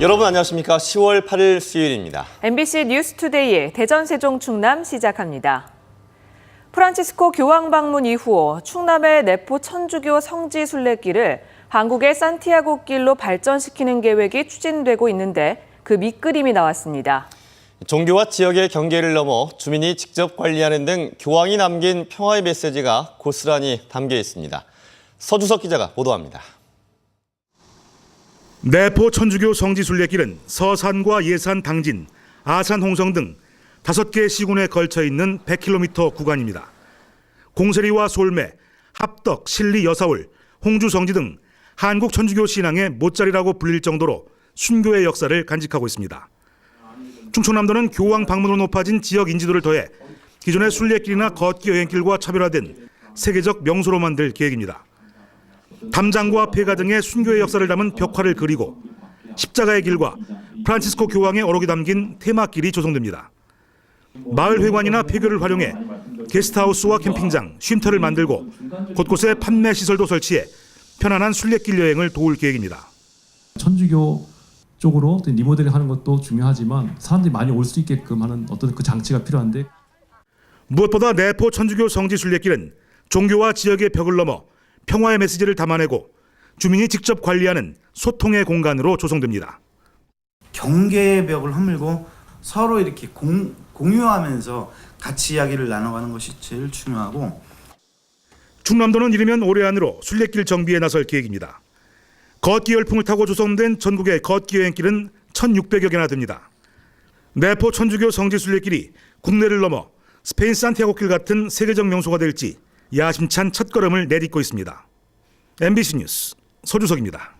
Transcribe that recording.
여러분 안녕하십니까? 10월 8일 수요일입니다. MBC 뉴스 투데이의 대전 세종 충남 시작합니다. 프란치스코 교황 방문 이후 충남의 내포 천주교 성지 순례길을 한국의 산티아고 길로 발전시키는 계획이 추진되고 있는데 그 밑그림이 나왔습니다. 종교와 지역의 경계를 넘어 주민이 직접 관리하는 등 교황이 남긴 평화의 메시지가 고스란히 담겨 있습니다. 서주석 기자가 보도합니다. 내포 천주교 성지순례길은 서산과 예산 당진, 아산 홍성 등 다섯 개 시군에 걸쳐 있는 100km 구간입니다. 공세리와 솔매, 합덕, 신리 여사울, 홍주 성지 등 한국 천주교 신앙의 못자리라고 불릴 정도로 순교의 역사를 간직하고 있습니다. 충청남도는 교황 방문으로 높아진 지역 인지도를 더해 기존의 순례길이나 걷기 여행길과 차별화된 세계적 명소로 만들 계획입니다. 담장과 폐가 등의 순교의 역사를 담은 벽화를 그리고 십자가의 길과 프란치스코 교황의 어록이 담긴 테마길이 조성됩니다. 마을 회관이나 폐교를 활용해 게스트하우스와 캠핑장, 쉼터를 만들고 곳곳에 판매 시설도 설치해 편안한 순례길 여행을 도울 계획입니다. 천주교 쪽으로 리모델링 하는 것도 중요하지만 사람들이 많이 올 수 있게끔 하는 어떤 그 장치가 필요한데 무엇보다 내포 천주교 성지 순례길은 종교와 지역의 벽을 넘어 평화의 메시지를 담아내고 주민이 직접 관리하는 소통의 공간으로 조성됩니다. 경계의 벽을 허물고 서로 이렇게 공, 공유하면서 같이 이야기를 나눠가는 것이 제일 중요하고 충남도는 이르면 올해 안으로 순례길 정비에 나설 계획입니다. 걷기 열풍을 타고 조성된 전국의 걷기 여행길은 1,600여 개나 됩니다. 내포 천주교 성지 순례길이 국내를 넘어 스페인 산티아고길 같은 세계적 명소가 될지 야심찬 첫걸음을 내딛고 있습니다. MBC 뉴스 서주석입니다.